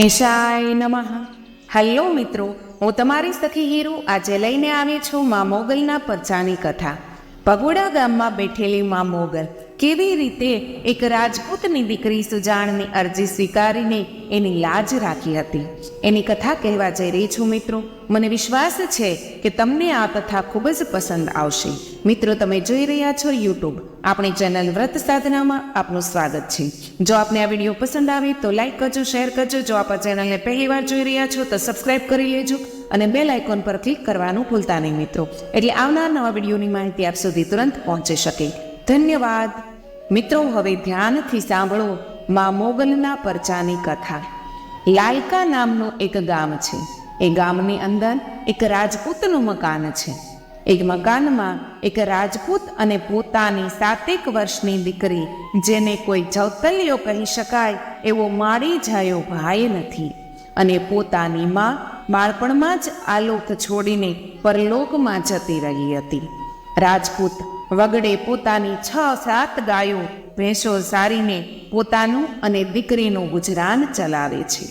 ઈશાય નમઃ. હલો મિત્રો, હું તમારી સખી હીરુ આજે લઈને આવી છું મા મોગલના પરચાની કથા. પગોડા ગામમાં બેઠેલી મા મોગલ કેવી રીતે એક રાજપૂતની દીકરી સુજાણની અરજી સ્વીકારીને એની લાજ રાખી હતી? એની કથા કહેવા જઈ રહી છું મિત્રો. મને વિશ્વાસ છે કે તમને આ કથા ખૂબ જ પસંદ આવશે. મિત્રો, તમે જોઈ રહ્યા છો યુટ્યુબ. આપણી ચેનલ વ્રત સાધનામાં આપનું સ્વાગત છે. જો આપને આ વીડિયો પસંદ આવે તો લાઈક કરજો, શેર કરજો. જો આપ આ ચેનલને પહેલી વાર જોઈ રહ્યા છો તો સબસ્ક્રાઇબ કરી લેજો અને બેલ આઇકોન પર ક્લિક કરવાનું ભૂલતા નહીં મિત્રો. એટલે આવનાર નવા વિડીયોની માહિતી આપ સુધી તુરંત પહોંચી શકે. ધન્યવાદ. મિત્રો, હવે ધ્યાનથી સાંભળો મા મોગલના પરચાની કથા. લાલકા નામનું એક ગામ છે. એ ગામની અંદર એક રાજપૂતનું મકાન છે. એક મકાનમાં એક રાજપૂત અને પોતાની સાતેક વર્ષની દીકરી, જેને કોઈ ચૌતલ્યો કહી શકાય એવો મારી જાયો ભાઈ નથી. અને પોતાની માં બાળપણમાં જ આલોક છોડીને પરલોકમાં જતી રહી હતી. રાજપૂત વગડે પોતાની છ સાત ગાયો, ભેંસો સારીને પોતાનું અને દીકરીનું ગુજરાન ચલાવે છે.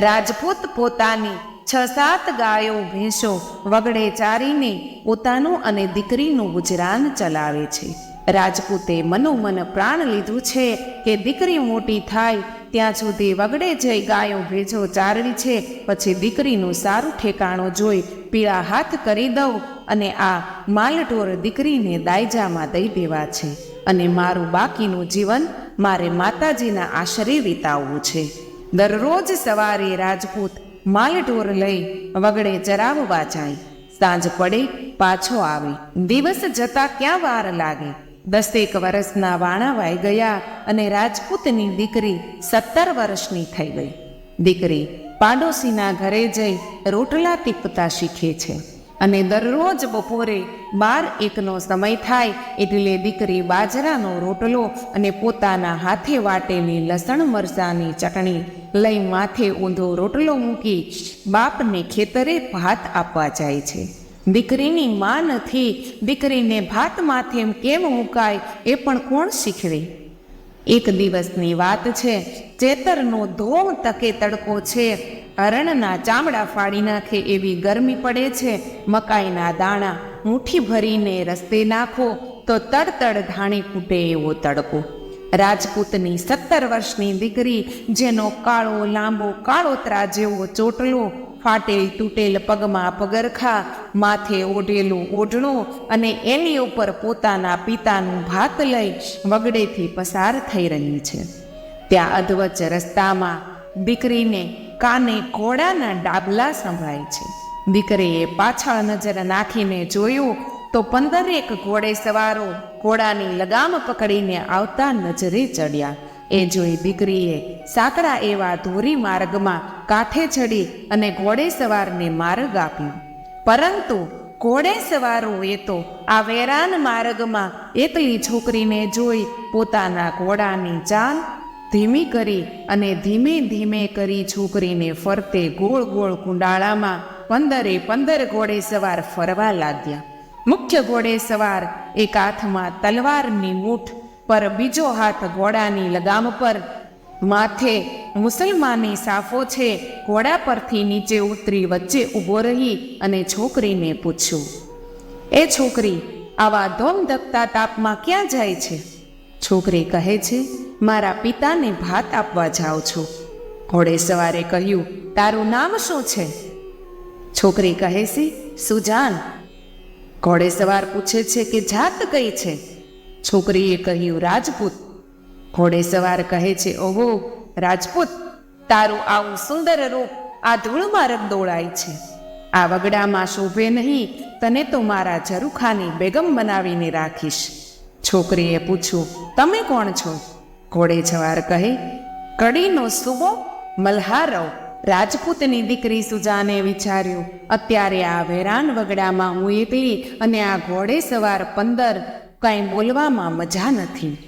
રાજપૂત પોતાની છ સાત ગાયો, ભેંસો વગડે ચારીને પોતાનું અને દીકરીનું ગુજરાન ચલાવે છે. રાજપૂતે મનોમન પ્રાણ લીધું છે કે દીકરી મોટી થાય, ત્યાં સુધી વગડે જઈ ગાયો, ભેંસો ચારવી છે, પછી દીકરીનું સારું ઠેકાણું જોઈ પીળા હાથ કરી દઉં અને આ માલઢોર દીકરીને દાયજામાં દઈ દેવા છે. અને મારું બાકીનું જીવન મારે માતાજીના આશરે વિતાવવું છે. દરરોજ સવારે રાજપૂત માલઢોર લઈ વગડે ચરાવવા જાય. સાંજ પડે, પાછો આવે. દિવસ જતા ક્યાં વાર લાગે? દસેક વર્ષના વાણા વાઈ ગયા અને રાજપૂતની દીકરી સત્તર વર્ષની થઈ ગઈ. દીકરી પાડોશીના ઘરે જઈ રોટલા તીપતા શીખે છે. અને દરરોજ બપોરે બાર એકનો સમય થાય એટલે દીકરી બાજરાનો રોટલો અને પોતાના હાથે વાટેલી લસણ મરચાની ચટણી લઈ માથે ઊંધો રોટલો મૂકી બાપને ખેતરે ભાત આપવા જાય છે. દીકરીની માં નથી દીકરીને ભાત માથે કેમ મુકાય એ પણ કોણ શીખવે? એક દિવસની વાત છે, ચેતરનો ધોમ તકે તડકો છે અરણના ચામડા ફાડી નાખે એવી ગરમી પડે છે. મકાઈના દાણા મુઠ્ઠી ભરીને રસ્તે નાખો તો તડતડ ધાણી ફૂટે એવો તડકો. રાજપૂતની સત્તર વર્ષની દીકરી જેનો કાળો, લાંબો કાળોતરા જેવો ચોટલો ફાટેલ તૂટેલ પગમાં પગરખા, માથે ઓઢેલું ઓઢણું અને એની ઉપર પોતાના પિતાનું ભાત લઈ વગડેથી પસાર થઈ રહી છે. ત્યાં અધવચ રસ્તામાં દીકરીને કાને ઘોડાના ડાબલા સંભળાય છે. દીકરીએ પાછળ નજર નાખીને જોયું તો પંદરેક ઘોડે સવારો ઘોડાની લગામ પકડીને આવતા નજરે ચડ્યા. એ જોઈ દીકરીએ સાંકડા એવા ધોરી માર્ગમાં કાંઠે ચડી અને ઘોડે સવારને માર્ગ આપ્યો. પરંતુ ઘોડે સવારોએ તો આ વેરાન માર્ગમાં એકલી છોકરીને જોઈ પોતાના ઘોડાની ચાલ ધીમી કરી અને ધીમે ધીમે કરી છોકરીને ફરતે ગોળ ગોળ કુંડાળામાં પંદરે પંદર ઘોડે સવાર ફરવા લાગ્યા. મુખ્ય ઘોડે સવાર એક હાથમાં તલવારની મૂઠ પર બીજો હાથ ઘોડાની લગામ પર. માથે મુસલમાની સાફો છે, ઘોડા પરથી નીચે ઉતરી વચ્ચે ઊભો રહી અને છોકરીને પૂછ્યું, એ છોકરી, આવા ધોમધકતા તાપમાં ક્યાં જાય છે? છોકરી કહે છે, મારા પિતાને ભાત આપવા જાઉં છું. ઘોડે સવારે કહ્યું, તારું નામ શું છે? છોકરી કહે છે, સુજાન. ઘોડે સવાર પૂછે છે કે, જાત કઈ છે? છોકરીએ કહ્યું, રાજપૂત. ઘોડે સવાર કહે છે, ઓહો, રાજપૂત, તારું આવું સુંદર રૂપ આ ધૂળમાં રંગદોળાય છે. આ વગડામાં શોભે નહીં, તને તો મારા ઝરૂખાની બેગમ બનાવીને રાખીશ. છોકરીએ પૂછ્યું, તમે કોણ છો? ઘોડે જવાર કહે, કડીનો સુબો મલ્હારવ. રાજપૂતની દીકરી સુજાને વિચાર્યું, અત્યારે આ વેરાન વગડામાં હું એકલી અને આ ઘોડે સવાર પંદર કાંઈ બોલવામાં મજા નથી.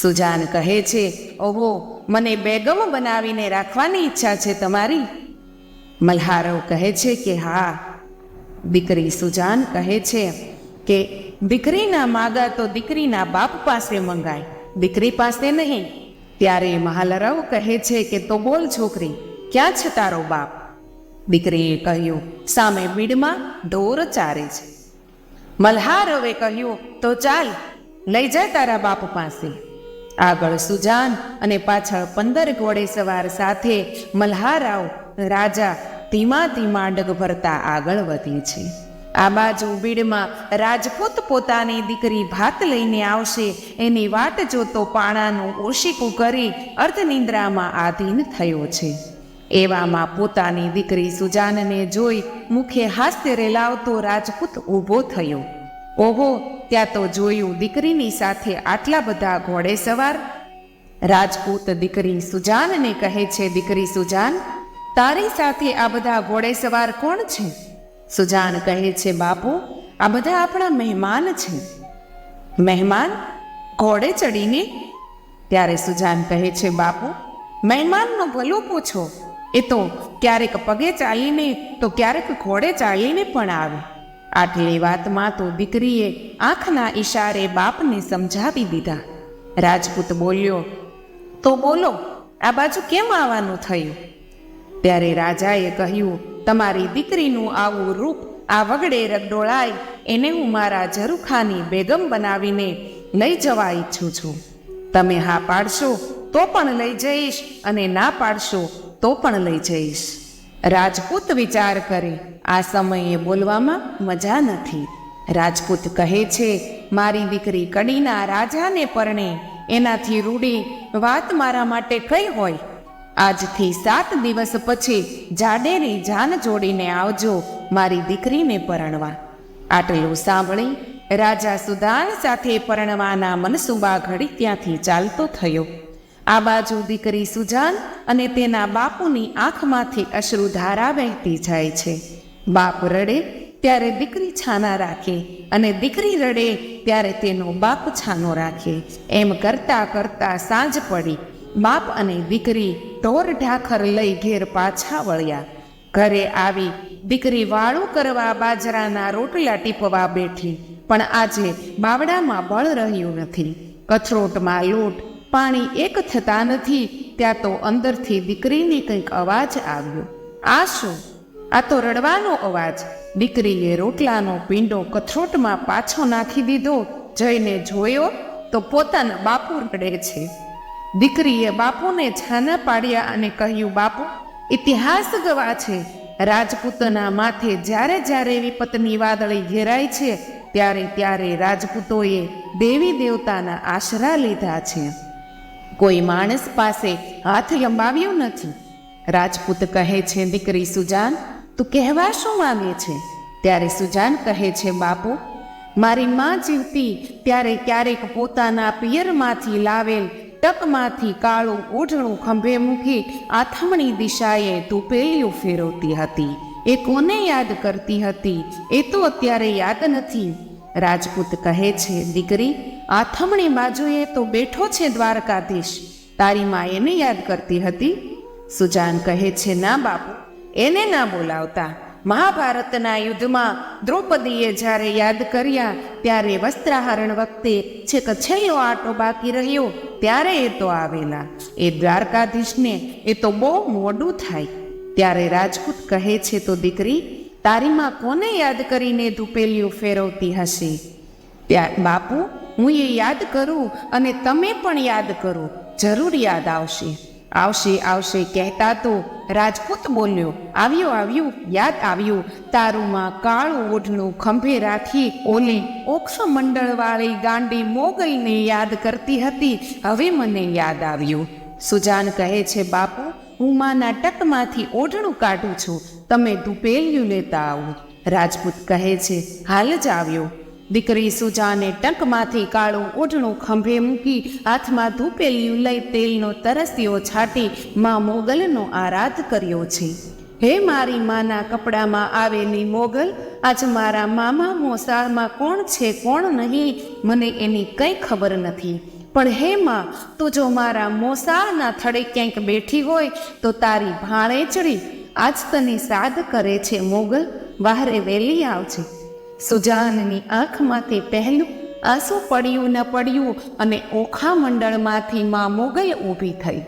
સુજાન કહે છે, ઓહો, મને બેગમ બનાવીને રાખવાની ઈચ્છા છે તમારી. મલ્હારવ કહે છે કે, હા. દીકરી સુજાન કહે છે કે દીકરીના માગા તો દીકરીના બાપ પાસે મંગાય. દીકરી પાસે નહીં. ત્યારે મહાલરાવ કહે છે કે, તો બોલ છોકરી, ક્યાં છે તારો બાપ? દીકરીએ કહ્યું, સામે બીડમાં ઢોર ચારે છે. મલ્હારવે કહ્યું, તો ચાલ, લઈ જાય તારા બાપ પાસે. આગળ સુજાન અને પાછળ પંદર ઘોડે સવાર સાથે મલ્હારાવ રાજા ધીમા ધીમા ડગ ભરતા આગળ વધી છે. આ બાજુ બીડમાં રાજપૂત પોતાની દીકરી ભાત લઈને આવશે. એની વાટ જોતો પાણાનું ઓશીકું કરી અર્ધનિંદ્રામાં આધીન થયો છે. એવામાં પોતાની દીકરી સુજાનને જોઈ મુખે હાસ્ય રેલાવતો રાજપૂત ઊભો થયો. ઓહો, ત્યાં તો જોયું દીકરીની સાથે આટલા બધા ઘોડે સવાર. રાજપૂત દીકરી સુજાનને કહે છે, દીકરી સુજાન, તારી સાથે આ બધા ઘોડે સવાર કોણ છે? સુજાન કહે છે, બાપુ, આ બધા આપણા મહેમાન છે. મહેમાન? ઘોડે ચડીને? ત્યારે સુજાન કહે છે, બાપુ, મહેમાનનો ભલું પૂછો. એ તો ક્યારેક પગે ચાલીને, તો ક્યારેક ઘોડે ચાલીને પણ આવે. આટલી વાતમાં તો દીકરીએ આંખના ઈશારે બાપને સમજાવી દીધા. રાજપૂત બોલ્યો, તો બોલો, આ બાજુ કેમ આવવાનું થયું? ત્યારે રાજાએ કહ્યું તમારી દીકરીનું આવું રૂપ આ વગડે રગડોળાય એને હું મારા ઝરૂખાની બેગમ બનાવીને લઈ જવા ઈચ્છું છું. તમે હા પાડશો તો પણ લઈ જઈશ અને ના પાડશો તો પણ લઈ જઈશ. રાજપૂત વિચાર કરે, આ સમયે બોલવામાં મજા નથી. રાજપૂત કહે છે, મારી દીકરી કડીના રાજાને પરણે, એનાથી રૂડી વાત મારા માટે કઈ હોય? આજથી સાત દિવસ પછી જાડેરી જાન જોડીને આવજો મારી દીકરીને પરણવા. આટલું સાંભળી રાજા સુદાન સાથે પરણવાના મનસુબા ઘડી ત્યાંથી ચાલતો થયો. આ બાજુ દીકરી સુજાન અને તેના બાપુની આંખમાંથી અશ્રુધારા વહેતી જાય છે. બાપ રડે ત્યારે દીકરી છાના રાખે અને દીકરી રડે ત્યારે તેનો બાપ છાનો રાખે. એમ કરતા કરતા સાંજ પડી. બાપ અને દીકરી ઢોર ઢાખર લઈ ઘેર પાછા વળ્યા. ઘરે આવી દીકરી વાળું કરવા બાજરાના રોટલા ટીપવા બેઠી, પણ આજે બાવડામાં બળ રહ્યું નથી. કથરોટમાં લોટ, પાણી એક થતા નથી, ત્યાં તો અંદરથી દીકરીને કંઈક અવાજ આવ્યો. આ શું? આ તો રડવાનો અવાજ. દીકરીએ રોટલાનો પીંડો કથરોટમાં પાછો નાખી દીધો, જઈને જોયો તો પોતાના બાપુ રડે છે. દીકરીએ બાપુને છાના પાડ્યા અને કહ્યું, બાપુ, ઇતિહાસ ગવા છે. રાજપૂતના માથે જ્યારે જ્યારે વિપતની વાદળી ઘેરાય છે, ત્યારે ત્યારે રાજપૂતોએ દેવી દેવતાના આશરા લીધા છે. કોઈ માણસ પાસે હાથ લંબાવ્યો નથી. રાજપૂત કહે છે, દીકરી સુજાન, તું કહેવા શું માંગે છે? ત્યારે સુજાન કહે છે, બાપુ, મારી માં જીવતી ત્યારે ક્યારેક પોતાના પિયરમાંથી લાવેલ ટકમાંથી કાળું ઓઢણું ખંભે મૂકી આથમણી દિશાએ ધૂપેલીઓ ફેરવતી હતી. એ કોને યાદ કરતી હતી? એ તો અત્યારે યાદ નથી. રાજપૂત કહે છે, દીકરી, આથમણી બાજુએ તો બેઠો છે દ્વારકાધીશ. તારી માં એને યાદ કરતી હતી? સુજાન કહે છે, ના બાપુ, એને ના બોલાવતા. મહાભારતના યુદ્ધમાં દ્રૌપદીએ જ્યારે યાદ કર્યા, ત્યારે વસ્ત્રાહરણ વખતે છેક છેલ્લો આટો બાકી રહ્યો, ત્યારે એ તો આવેલા. એ દ્વારકાધીશને એ તો બહુ મોડું થાય. ત્યારે રાજપૂત કહે છે, તો દીકરી તારીમાં કોને યાદ કરીને ધૂપેલિયું ફેરવતી હશે? ત્યાં બાપુ, હું એ યાદ કરું અને તમે પણ યાદ કરો. જરૂર યાદ આવશે. આવશે આવશે, કહેતા તો રાજપૂત બોલ્યો, આવ્યું આવ્યું, યાદ આવ્યું, તારુમાં કાળું ઓઢણું ખંભે રાખી ઓલી ઓક્ષ મંડળવાળી ગાંડી મોગલને યાદ કરતી હતી, હવે મને યાદ આવ્યું. સુજાન કહે છે, બાપુ, હું માના ટકમાંથી ઓઢણું કાઢું છું, તમે ધુપેલિયું લેતા આવો. રાજપૂત કહે છે, હાલ જ આવ્યો. દીકરી સુજાને ટંકમાંથી કાળું ઓઢણું ખંભે મૂકી હાથમાં ધૂપેલિયું લઈ તેલનો તરસ્યો છાટી માં મોગલનો આરાધ કર્યો છે. હે મારી માના કપડામાં આવેલી મોગલ, આજ મારા મામા મોસાળમાં કોણ છે કોણ નહીં, મને એની કંઈ ખબર નથી. પણ હે માં, તું જો મારા મોસાળના થડે ક્યાંક બેઠી હોય, તો તારી ભાણેચડી આજ તને સાદ કરે છે મોગલ, વાહરે વહેલી આવજે. સુજાનની આંખમાંથી પહેલું આંસુ પડ્યું ન પડ્યું અને ઓખા મંડળમાંથી માં મોગલ ઊભી થઈ.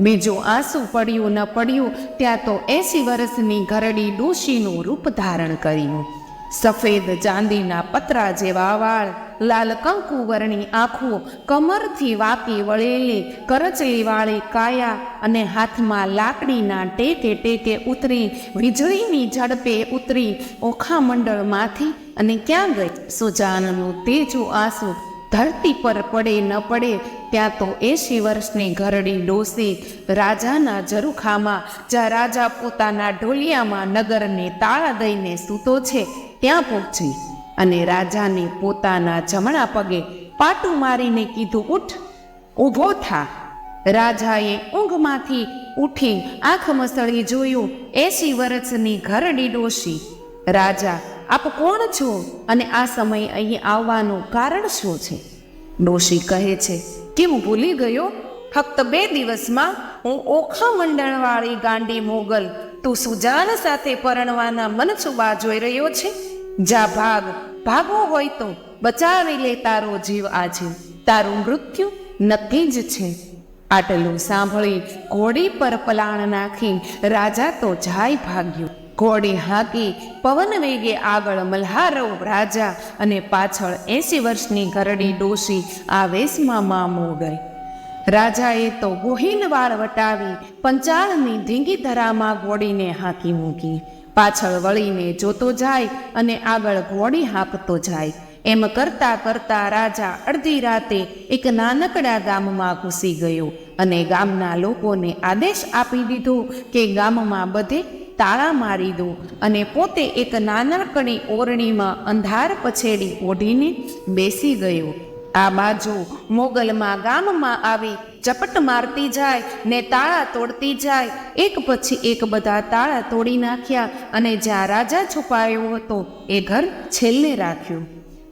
બીજું આંસુ પડ્યું ન પડ્યું, ત્યાં તો એસી વર્ષની ઘરડી ડોશીનું રૂપ ધારણ કર્યું. સફેદ ચાંદીના પતરા જેવા વાળ લાલ કંકુ વર્ણી આંખો કમરથી વાપી વળેલી કરચલીવાળી કાયા અને હાથમાં લાકડીના ટેકે ટેકે ઉતરી વીજળીની ઝડપે ઉતરી ઓખા મંડળમાંથી અને ક્યાં ગઈ? સુજાનનું તેજું આંસુ ધરતી પર પડે ન પડે, ત્યાં તો એંશી વર્ષની ઘરડી ડોસી રાજાના ઝરૂખામાં, જ્યાં રાજા પોતાના ઢોલિયામાં નગરને તાળા દઈને સૂતો છે, ત્યાં પહોંચી. અને રાજાને પોતાના જમણા પગે પાટું મારીને કીધું, ઉઠ, ઊભો થા. રાજાએ ઊંઘમાંથી ઉઠી આંખ મસળી જોયું, એસી વર્ષની ઘરડી ડોશી. રાજા, આપ કોણ છો અને આ સમયે અહીં આવવાનું કારણ શું છે? ડોશી કહે છે કે હું ભૂલી ગયો? ફક્ત બે દિવસમાં હું ઓખા મંડળવાળી ગાંડી મોગલ તું સુજાન સાથે પરણવાના મનસુબા જોઈ રહ્યો છે. જા ભાગ ભાગવો હોય તો બચાવી લે તારો જીવ આજે તારું મૃત્યુ નથી જ છે. આટલું સાંભળી ઘોડી પર પલાણ નાખી રાજા તો જાય ભાગ્યું. ઘોડી હાકી પવન વેગે આગળ મલ્હારવ રાજા અને પાછળ એસી વર્ષની ઘરડી ડોશી આ વેશમાં મામો ગઈ. રાજાએ તો ગોહિલ વાળ વટાવી પંચાળની ધીંગી ધરામાં ઘોડીને હાંકી મૂકી. પાછળ વળીને જોતો જાય અને આગળ ઘોડી હાંકતો જાય. એમ કરતા કરતા રાજા અડધી રાતે એક નાનકડા ગામમાં ઘૂસી ગયો અને ગામના લોકોને આદેશ આપી દીધો કે ગામમાં બધે તાળા મારી દો અને પોતે એક નાનકડી ઓરણીમાં અંધાર પછેડી ઓઢીને બેસી ગયો. આ બાજુ મોગલમાં ગામમાં આવી ચપટ મારતી જાય ને તાળા તોડતી જાય. એક પછી એક બધા તાળા તોડી નાખ્યા અને જ્યાં રાજા છુપાયો હતો એ ઘર છેલ્લે રાખ્યું.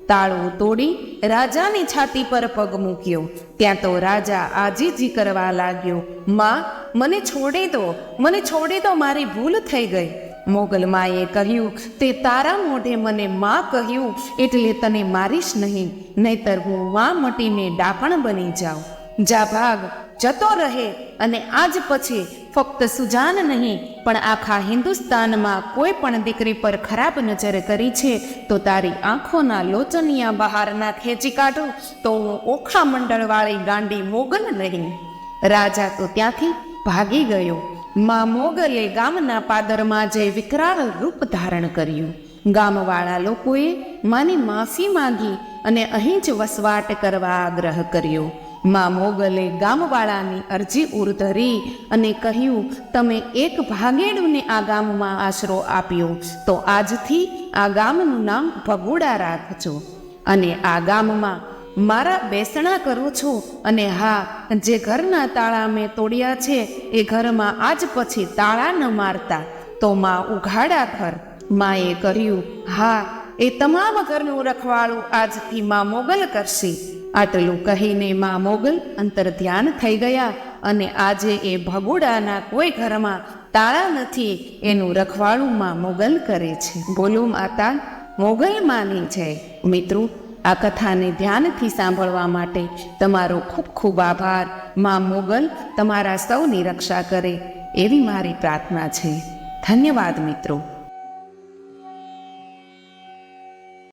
તાળું તોડી રાજાની છાતી પર પગ મૂક્યો. ત્યાં તો રાજા આજીજી કરવા લાગ્યો, માં, મને છોડી દો, મને છોડી દો, મારી ભૂલ થઈ ગઈ. મોગલ માએ કહ્યું, તે તારા મોઢે મને માં કહ્યું, એટલે તને મારીશ નહીં, નહીતર હું માં મટીને ડાપણ બની જાઉં. જા ભાગ, જતો રહે, અને આજ પછી ફક્ત સુજાન નહીં, પણ આખા હિન્દુસ્તાનમાં કોઈ પણ દીકરી પર ખરાબ નજર કરી છે, તો તારી આંખોના લોચનિયા બહારના ખેંચી કાઢું, તો હું ઓખા મંડળવાળી ગાંડી મોગલ નહીં. રાજા તો ત્યાંથી ભાગી ગયો. માં મોગલે ગામના પાદરમાં જઈ વિકરાળ રૂપ ધારણ કર્યું. ગામવાળા લોકોએ માની માફી માંગી અને અહીં જ વસવાટ કરવા આગ્રહ કર્યો. મા મોગલે ગામવાળાની અરજી ઉરધરી અને કહ્યું, તમે એક ભાગેડુને આ ગામમાં આશરો આપ્યો, તો આજથી આ ગામનું નામ ભગોડા રાખજો. અને આ ગામમાં મારા બેસણા કરું છું અને હા, જે ઘરના તાળા મેં તોડ્યા છે, એ ઘરમાં આજ પછી તાળા ન મારતા. તો માં ઉઘાડા ઘર. માએ કર્યું, હા, એ તમામ ઘરનું રખવાળું આજથી માં મોગલ કરશે. આટલું કહીને માં મોગલ અંતર ધ્યાન થઈ ગયા અને આજે એ ભગુડાના કોઈ ઘરમાં તાળા નથી, એનું રખવાળું માં મોગલ કરે છે. બોલું માતા, મોગલ માની છે. મિત્રો આ કથાને ધ્યાનથી સાંભળવા માટે તમારો ખૂબ ખૂબ આભાર. માં મોગલ, તમારા સૌની રક્ષા કરે એવી મારી પ્રાર્થના છે. ધન્યવાદ મિત્રો.